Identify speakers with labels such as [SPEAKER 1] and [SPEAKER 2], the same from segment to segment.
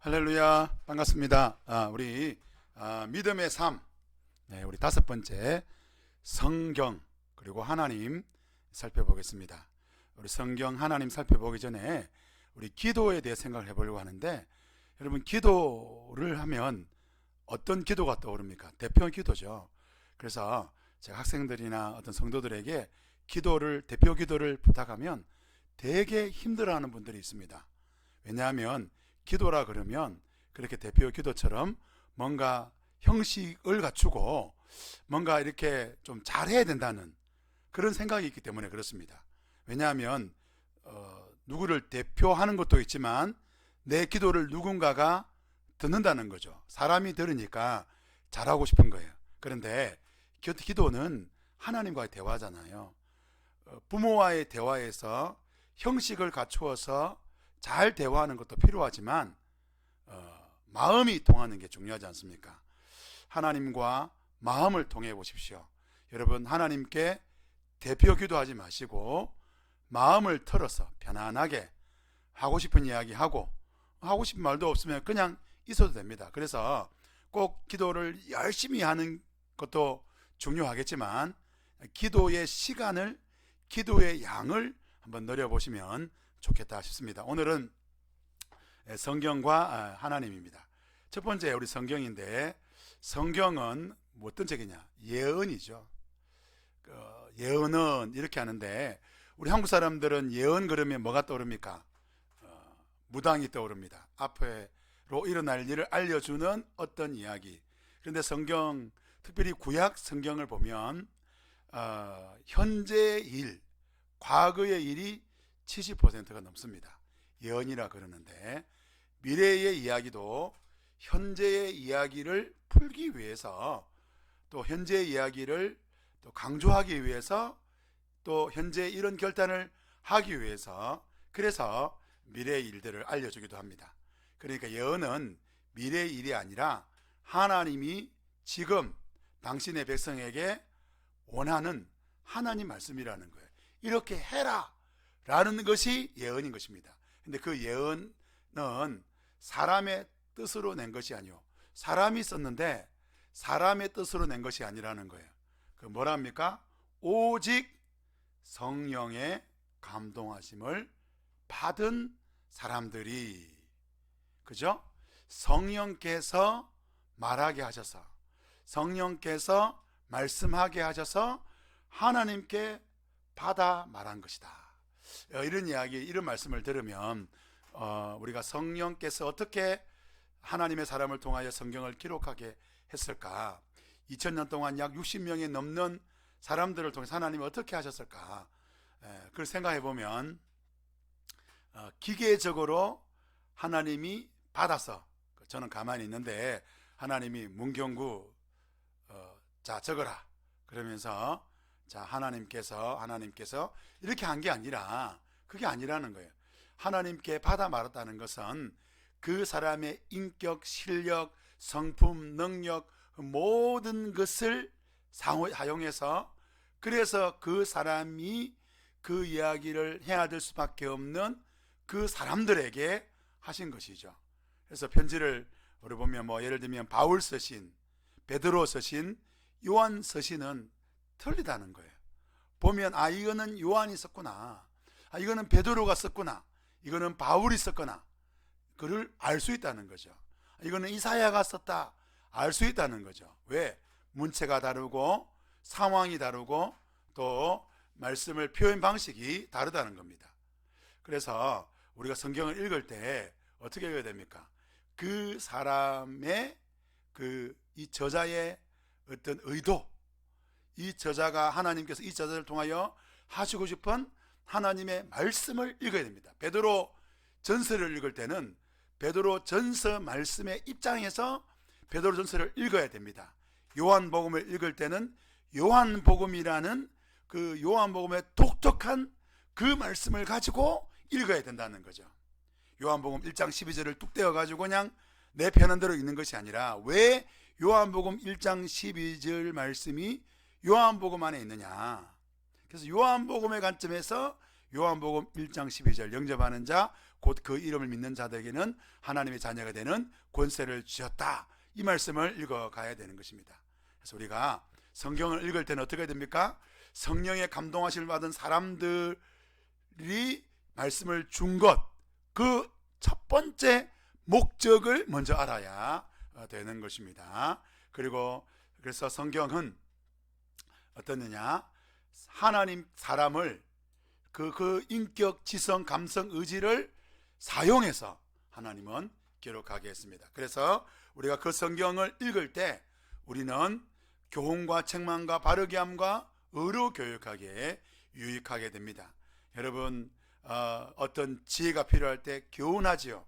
[SPEAKER 1] 할렐루야 반갑습니다. 아, 우리 아, 믿음의 삶, 네, 우리 다섯 번째 성경 그리고 하나님 살펴보겠습니다. 우리 성경 하나님 살펴보기 전에 우리 기도에 대해 생각을 해보려고 하는데 여러분 기도를 하면 어떤 기도가 떠오릅니까? 대표 기도죠. 그래서 제가 학생들이나 어떤 성도들에게 기도를 대표 기도를 부탁하면 되게 힘들어하는 분들이 있습니다. 왜냐하면 기도라 그러면 그렇게 대표 기도처럼 뭔가 형식을 갖추고 뭔가 이렇게 좀 잘해야 된다는 그런 생각이 있기 때문에 그렇습니다. 왜냐하면 어, 누구를 대표하는 것도 있지만 내 기도를 누군가가 듣는다는 거죠. 사람이 들으니까 잘하고 싶은 거예요. 그런데 기- 기도는 하나님과의 대화잖아요. 어, 부모와의 대화에서 형식을 갖추어서 잘 대화하는 것도 필요하지만 어, 마음이 통하는 게 중요하지 않습니까? 하나님과 마음을 통해 보십시오. 여러분 하나님께 대표 기도하지 마시고 마음을 털어서 편안하게 하고 싶은 이야기 하고 하고 싶은 말도 없으면 그냥 있어도 됩니다. 그래서 꼭 기도를 열심히 하는 것도 중요하겠지만 기도의 시간을 기도의 양을 한번 늘려보시면 좋겠다 싶습니다. 오늘은 성경과 아, 하나님입니다. 첫 번째 우리 성경인데 성경은 뭐 어떤 책이냐? 예언이죠. 어, 예언은 이렇게 하는데 우리 한국 사람들은 예언 그러면 뭐가 떠오릅니까? 어, 무당이 떠오릅니다. 앞으로 일어날 일을 알려주는 어떤 이야기. 그런데 성경 특별히 구약 성경을 보면 어, 현재의 일, 과거의 일이 70%가 넘습니다. 예언이라 그러는데 미래의 이야기도 현재의 이야기를 풀기 위해서 또 현재의 이야기를 또 강조하기 위해서 또 현재 이런 결단을 하기 위해서 그래서 미래의 일들을 알려주기도 합니다. 그러니까 예언은 미래의 일이 아니라 하나님이 지금 당신의 백성에게 원하는 하나님 말씀이라는 거예요. 이렇게 해라! 라는 것이 예언인 것입니다. 근데 그 예언은 사람의 뜻으로 낸 것이 아니요. 사람이 썼는데 사람의 뜻으로 낸 것이 아니라는 거예요. 그 뭐랍니까? 오직 성령의 감동하심을 받은 사람들이 그죠? 성령께서 말하게 하셔서 성령께서 말씀하게 하셔서 하나님께 받아 말한 것이다. 어, 이런 이야기, 이런 말씀을 들으면 어, 우리가 성령께서 어떻게 하나님의 사람을 통하여 성경을 기록하게 했을까? 2000년 동안 약 60명이 넘는 사람들을 통해서 하나님이 어떻게 하셨을까? 에, 그걸 생각해 보면 어, 기계적으로 하나님이 받아서 저는 가만히 있는데 하나님이 문경구 어, 자 적어라 그러면서 자 하나님께서 하나님께서 이렇게 한 게 아니라 그게 아니라는 거예요. 하나님께 받아 말았다는 것은 그 사람의 인격, 실력, 성품, 능력 그 모든 것을 사용해서 그래서 그 사람이 그 이야기를 해야 될 수밖에 없는 그 사람들에게 하신 것이죠. 그래서 편지를 우리 보면 뭐 예를 들면 바울 서신, 베드로 서신, 요한 서신은 틀리다는 거예요. 보면 아 이거는 요한이 썼구나. 아 이거는 베드로가 썼구나. 이거는 바울이 썼거나 그를 알 수 있다는 거죠. 이거는 이사야가 썼다. 알 수 있다는 거죠. 왜? 문체가 다르고 상황이 다르고 또 말씀을 표현 방식이 다르다는 겁니다. 그래서 우리가 성경을 읽을 때 어떻게 읽어야 됩니까? 그 사람의 그 이 저자의 어떤 의도, 이 저자가 하나님께서 이 저자를 통하여 하시고 싶은 하나님의 말씀을 읽어야 됩니다. 베드로 전서를 읽을 때는 베드로 전서 말씀의 입장에서 베드로 전서를 읽어야 됩니다. 요한복음을 읽을 때는 요한복음이라는 그 요한복음의 독특한 그 말씀을 가지고 읽어야 된다는 거죠. 요한복음 1장 12절을 뚝 떼어 가지고 그냥 내 편한 대로 읽는 것이 아니라 왜 요한복음 1장 12절 말씀이 요한복음 안에 있느냐? 그래서 요한복음의 관점에서 요한복음 1장 12절 영접하는 자 곧 그 이름을 믿는 자들에게는 하나님의 자녀가 되는 권세를 주셨다. 이 말씀을 읽어 가야 되는 것입니다. 그래서 우리가 성경을 읽을 때는 어떻게 됩니까? 성령의 감동하심을 받은 사람들이 말씀을 준 것, 그 첫 번째 목적을 먼저 알아야 어, 되는 것입니다. 그리고 그래서 성경은 어떻느냐? 하나님 사람을 그, 그 인격, 지성, 감성, 의지를 사용해서 하나님은 기록하게 했습니다. 그래서 우리가 그 성경을 읽을 때 우리는 교훈과 책망과 바르게 함과 의로 교육하기에 유익하게 됩니다. 여러분 어, 어떤 지혜가 필요할 때 교훈하지요.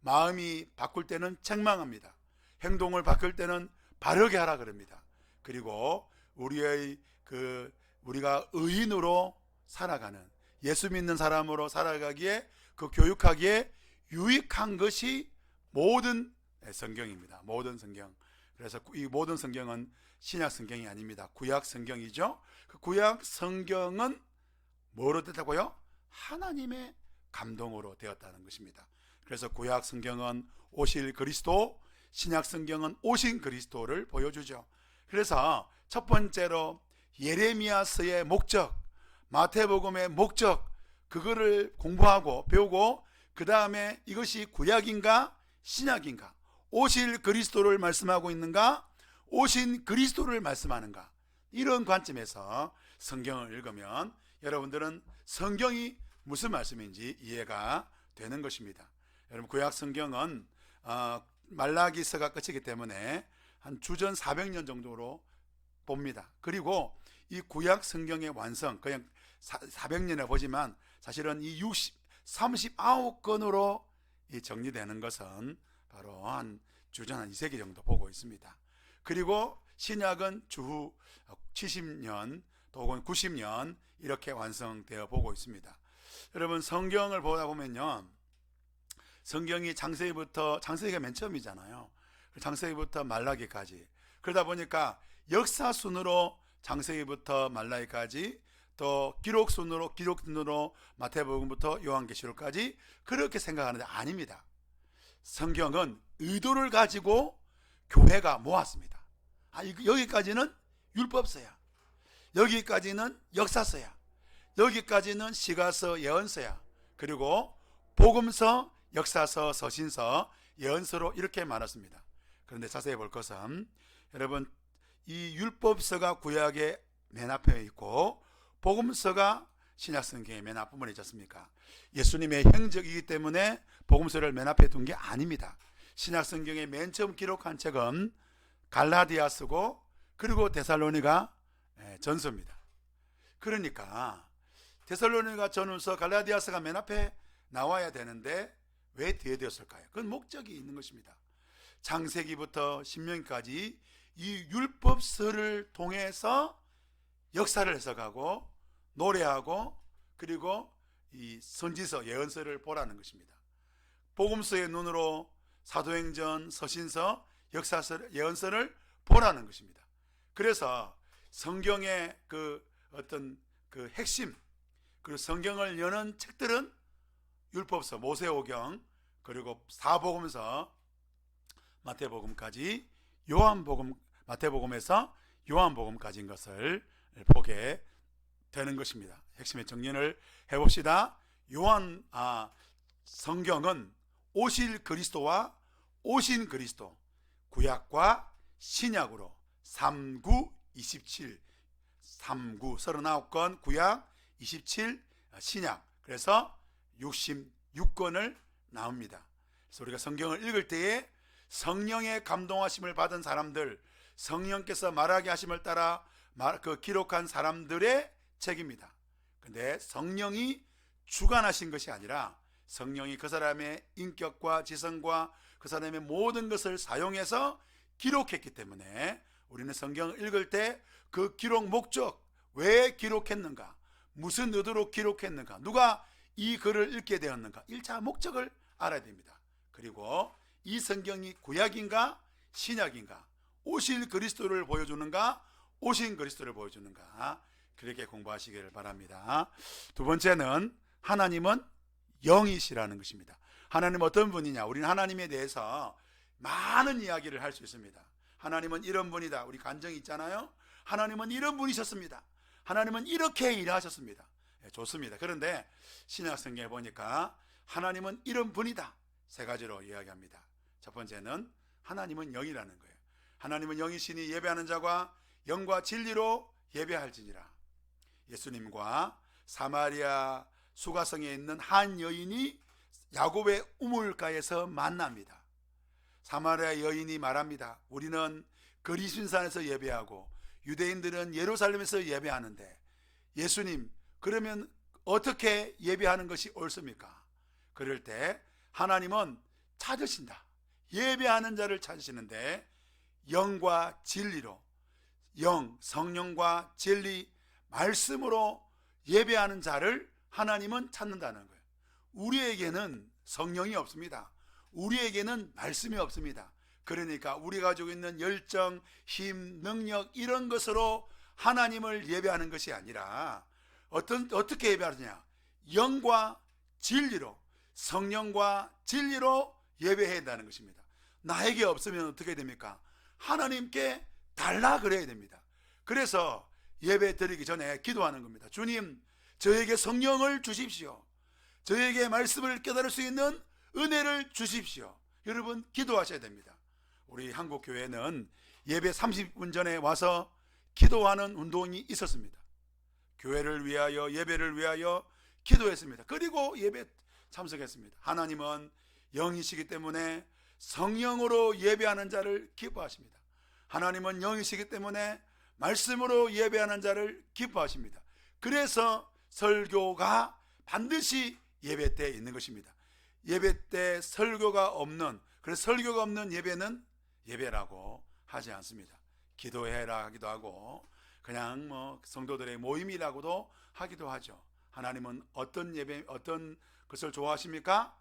[SPEAKER 1] 마음이 바꿀 때는 책망합니다. 행동을 바꿀 때는 바르게 하라 그럽니다. 그리고 우리의 그 우리가 의인으로 살아가는 예수 믿는 사람으로 살아가기에 그 교육하기에 유익한 것이 모든 성경입니다. 모든 성경. 그래서 이 모든 성경은 신약 성경이 아닙니다. 구약 성경이죠. 그 구약 성경은 뭐로 됐다고요? 하나님의 감동으로 되었다는 것입니다. 그래서 구약 성경은 오실 그리스도, 신약 성경은 오신 그리스도를 보여주죠. 그래서 첫 번째로 예레미야서의 목적, 마태복음의 목적, 그거를 공부하고 배우고 그 다음에 이것이 구약인가 신약인가 오실 그리스도를 말씀하고 있는가 오신 그리스도를 말씀하는가 이런 관점에서 성경을 읽으면 여러분들은 성경이 무슨 말씀인지 이해가 되는 것입니다. 여러분 구약 성경은 어, 말라기서가 끝이기 때문에 한 주전 400년 정도로 봅니다. 그리고 이 구약 성경의 완성 그냥 400년에 보지만 사실은 이 60, 39건으로 정리되는 것은 바로 한 주전 한 2세기 정도 보고 있습니다. 그리고 신약은 주후 70년 또 혹은 90년 이렇게 완성되어 보고 있습니다. 여러분 성경을 보다 보면요. 성경이 장세기부터 장세기가 맨 처음이잖아요. 장세기부터 말라기까지 그러다 보니까 역사 순으로 장세기부터 말라기까지 또 기록 순으로 기록 순으로 마태복음부터 요한계시록까지 그렇게 생각하는데 아닙니다. 성경은 의도를 가지고 교회가 모았습니다. 아, 여기까지는 율법서야. 여기까지는 역사서야. 여기까지는 시가서, 예언서야. 그리고 복음서, 역사서, 서신서, 예언서로 이렇게 말했습니다. 그런데 자세히 볼 것은 여러분 이 율법서가 구약의 맨 앞에 있고 복음서가 신약 성경의 맨 앞부분에 있지 않습니까? 예수님의 행적이기 때문에 복음서를 맨 앞에 둔 게 아닙니다. 신약 성경의 맨 처음 기록한 책은 갈라디아서고 그리고 데살로니가 예, 전서입니다. 그러니까 데살로니가 전후서 갈라디아서가 맨 앞에 나와야 되는데 왜 뒤에 되었을까요? 그건 목적이 있는 것입니다. 창세기부터 신명기까지 이 율법서를 통해서 역사를 해석하고 노래하고 그리고 이 선지서 예언서를 보라는 것입니다. 복음서의 눈으로 사도행전, 서신서, 역사서, 예언서를 보라는 것입니다. 그래서 성경의 그 어떤 그 핵심 그리고 성경을 여는 책들은 율법서, 모세오경 그리고 사복음서, 마태복음까지 요한복음, 마태복음에서 요한복음까지인 것을 보게 되는 것입니다. 핵심의 정리를 해봅시다. 요한 아, 성경은 오실 그리스도와 오신 그리스도 구약과 신약으로 39, 27 39, 39건 구약 27 신약 그래서 66건을 나옵니다. 그래서 우리가 성경을 읽을 때에 성령의 감동하심을 받은 사람들 성령께서 말하게 하심을 따라 그 기록한 사람들의 책입니다. 근데 성령이 주관하신 것이 아니라 성령이 그 사람의 인격과 지성과 그 사람의 모든 것을 사용해서 기록했기 때문에 우리는 성경을 읽을 때 그 기록 목적, 왜 기록했는가, 무슨 의도로 기록했는가, 누가 이 글을 읽게 되었는가, 1차 목적을 알아야 됩니다. 그리고 이 성경이 구약인가, 신약인가, 오실 그리스도를 보여주는가, 오신 그리스도를 보여주는가, 그렇게 공부하시기를 바랍니다. 두 번째는 하나님은 영이시라는 것입니다. 하나님 어떤 분이냐? 우리는 하나님에 대해서 많은 이야기를 할 수 있습니다. 하나님은 이런 분이다. 우리 간증이 있잖아요. 하나님은 이런 분이셨습니다. 하나님은 이렇게 일하셨습니다. 예, 좋습니다. 그런데 신약 성경에 보니까 하나님은 이런 분이다. 세 가지로 이야기합니다. 첫 번째는 하나님은 영이라는 거예요. 하나님은 영이시니 예배하는 자가 영과 진리로 예배할지니라. 예수님과 사마리아 수가성에 있는 한 여인이 야곱의 우물가에서 만납니다. 사마리아 여인이 말합니다. 우리는 거리순산에서 예배하고 유대인들은 예루살렘에서 예배하는데 예수님 그러면 어떻게 예배하는 것이 옳습니까? 그럴 때 하나님은 찾으신다. 예배하는 자를 찾으시는데 영과 진리로 영 성령과 진리 말씀으로 예배하는 자를 하나님은 찾는다는 거예요. 우리에게는 성령이 없습니다. 우리에게는 말씀이 없습니다. 그러니까 우리가 가지고 있는 열정, 힘, 능력 이런 것으로 하나님을 예배하는 것이 아니라 어떤 어떻게 예배하느냐? 영과 진리로 성령과 진리로 예배해야 한다는 것입니다. 나에게 없으면 어떻게 됩니까? 하나님께 달라 그래야 됩니다. 그래서 예배 드리기 전에 기도하는 겁니다. 주님, 저에게 성령을 주십시오. 저에게 말씀을 깨달을 수 있는 은혜를 주십시오. 여러분 기도하셔야 됩니다. 우리 한국 교회는 예배 30분 전에 와서 기도하는 운동이 있었습니다. 교회를 위하여 예배를 위하여 기도했습니다. 그리고 예배 참석했습니다. 하나님은 영이시기 때문에 성령으로 예배하는 자를 기뻐하십니다. 하나님은 영이시기 때문에 말씀으로 예배하는 자를 기뻐하십니다. 그래서 설교가 반드시 예배 때 있는 것입니다. 예배 때 설교가 없는 그래서 설교가 없는 예배는 예배라고 하지 않습니다. 기도해라 하기도 하고 그냥 뭐 성도들의 모임이라고도 하기도 하죠. 하나님은 어떤 예배 어떤 것을 좋아하십니까?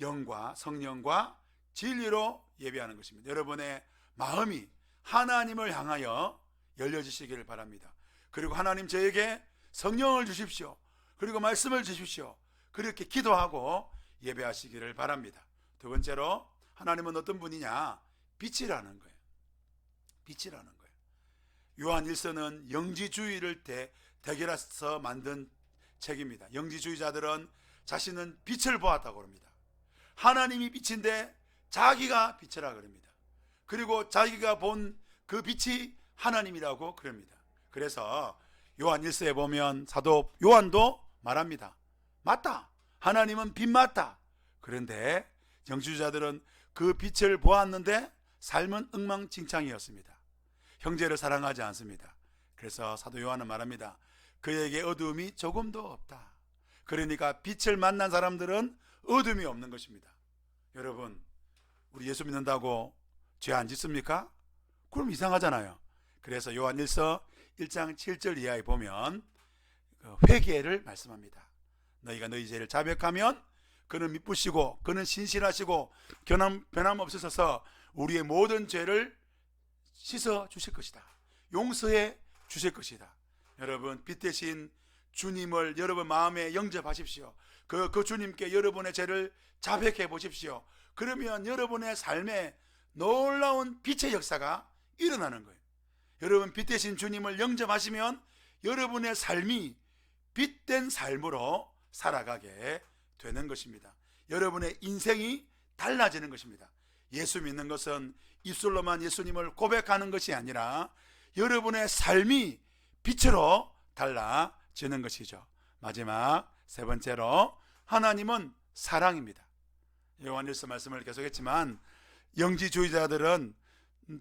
[SPEAKER 1] 영과 성령과 진리로 예배하는 것입니다. 여러분의 마음이 하나님을 향하여 열려지시기를 바랍니다. 그리고 하나님 저에게 성령을 주십시오. 그리고 말씀을 주십시오. 그렇게 기도하고 예배하시기를 바랍니다. 두 번째로 하나님은 어떤 분이냐? 빛이라는 거예요. 빛이라는 거예요. 요한 1서는 영지주의를 대, 대결해서 만든 책입니다. 영지주의자들은 자신은 빛을 보았다고 합니다. 하나님이 빛인데 자기가 빛이라 그럽니다. 그리고 자기가 본 그 빛이 하나님이라고 그럽니다. 그래서 요한 1서에 보면 사도 요한도 말합니다. 맞다. 하나님은 빛 맞다. 그런데 정주자들은 그 빛을 보았는데 삶은 엉망진창이었습니다. 형제를 사랑하지 않습니다. 그래서 사도 요한은 말합니다. 그에게 어두움이 조금도 없다. 그러니까 빛을 만난 사람들은 어둠이 없는 것입니다. 여러분, 우리 예수 믿는다고 죄 안 짓습니까? 그럼 이상하잖아요. 그래서 요한 1서 1장 7절 이하에 보면 그 회개를 말씀합니다. 너희가 너희 죄를 자백하면 그는 미쁘시고 그는 신실하시고 변함 변함 없으셔서 우리의 모든 죄를 씻어 주실 것이다. 용서해 주실 것이다. 여러분 빛 대신 주님을 여러분 마음에 영접하십시오. 그, 그 주님께 여러분의 죄를 자백해 보십시오. 그러면 여러분의 삶에 놀라운 빛의 역사가 일어나는 거예요. 여러분 빛 대신 주님을 영접하시면 여러분의 삶이 빛된 삶으로 살아가게 되는 것입니다. 여러분의 인생이 달라지는 것입니다. 예수 믿는 것은 입술로만 예수님을 고백하는 것이 아니라 여러분의 삶이 빛으로 달라지는 것이죠. 마지막 세 번째로 하나님은 사랑입니다. 요한일서 말씀을 계속했지만 영지주의자들은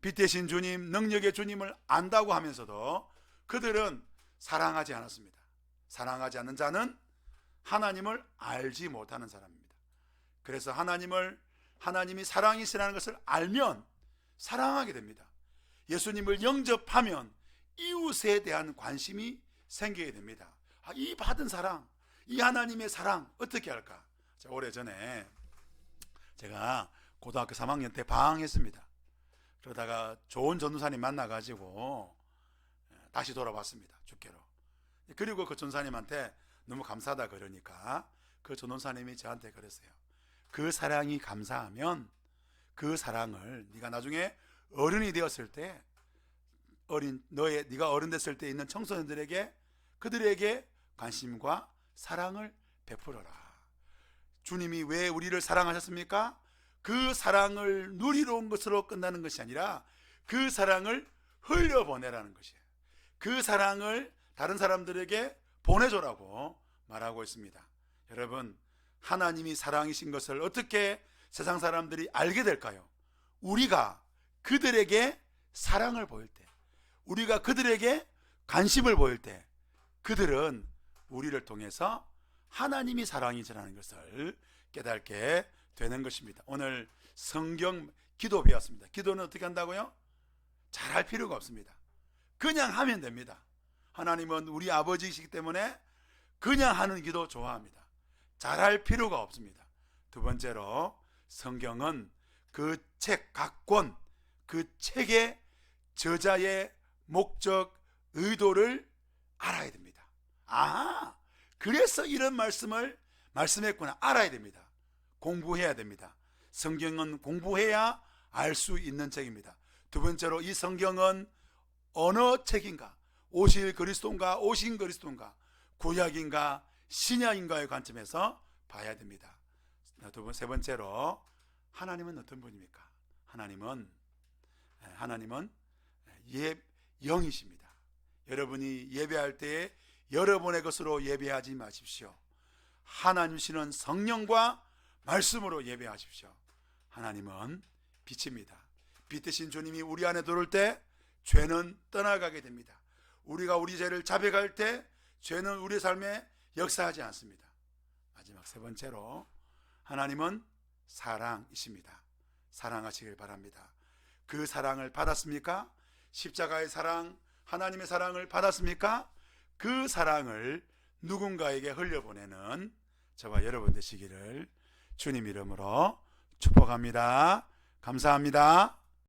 [SPEAKER 1] 빛 대신 주님, 능력의 주님을 안다고 하면서도 그들은 사랑하지 않았습니다. 사랑하지 않는 자는 하나님을 알지 못하는 사람입니다. 그래서 하나님을 하나님이 사랑이시라는 것을 알면 사랑하게 됩니다. 예수님을 영접하면 이웃에 대한 관심이 생기게 됩니다. 아, 이 받은 사랑, 이 하나님의 사랑 어떻게 할까? 오래 전에 제가 고등학교 3학년 때 방황했습니다. 그러다가 좋은 전도사님 만나가지고 다시 돌아왔습니다. 주께로. 그리고 그 전사님한테 너무 감사하다 그러니까 그 전도사님이 저한테 그랬어요. 그 사랑이 감사하면 그 사랑을 네가 나중에 어른이 되었을 때 어린 너의 네가 어른 됐을 때 있는 청소년들에게 그들에게 관심과 사랑을 베풀어라. 주님이 왜 우리를 사랑하셨습니까? 그 사랑을 누리러 온 것으로 끝나는 것이 아니라 그 사랑을 흘려보내라는 것이에요. 그 사랑을 다른 사람들에게 보내줘라고 말하고 있습니다. 여러분, 하나님이 사랑이신 것을 어떻게 세상 사람들이 알게 될까요? 우리가 그들에게 사랑을 보일 때, 우리가 그들에게 관심을 보일 때, 그들은 우리를 통해서 하나님이 사랑이시라는 것을 깨닫게 되는 것입니다. 오늘 성경 기도 배웠습니다. 기도는 어떻게 한다고요? 잘할 필요가 없습니다. 그냥 하면 됩니다. 하나님은 우리 아버지이시기 때문에 그냥 하는 기도 좋아합니다. 잘할 필요가 없습니다. 두 번째로 성경은 그 책 각권, 그 책의 저자의 목적, 의도를 알아야 됩니다. 아, 그래서 이런 말씀을 말씀했구나. 알아야 됩니다. 공부해야 됩니다. 성경은 공부해야 알 수 있는 책입니다. 두 번째로 이 성경은 어느 책인가? 오실 그리스도인가? 오신 그리스도인가? 구약인가? 신약인가의 관점에서 봐야 됩니다. 두 번, 세 번째로 하나님은 어떤 분입니까? 하나님은 하나님은 예 영이십니다. 여러분이 예배할 때에 여러분의 것으로 예배하지 마십시오. 하나님 씨는 성령과 말씀으로 예배하십시오. 하나님은 빛입니다. 빛 대신 주님이 우리 안에 들어올 때 죄는 떠나가게 됩니다. 우리가 우리 죄를 자백할 때 죄는 우리 삶에 역사하지 않습니다. 마지막 세 번째로 하나님은 사랑이십니다. 사랑하시길 바랍니다. 그 사랑을 받았습니까? 십자가의 사랑, 하나님의 사랑을 받았습니까? 그 사랑을 누군가에게 흘려보내는 저와 여러분 되시기를 주님 이름으로 축복합니다. 감사합니다.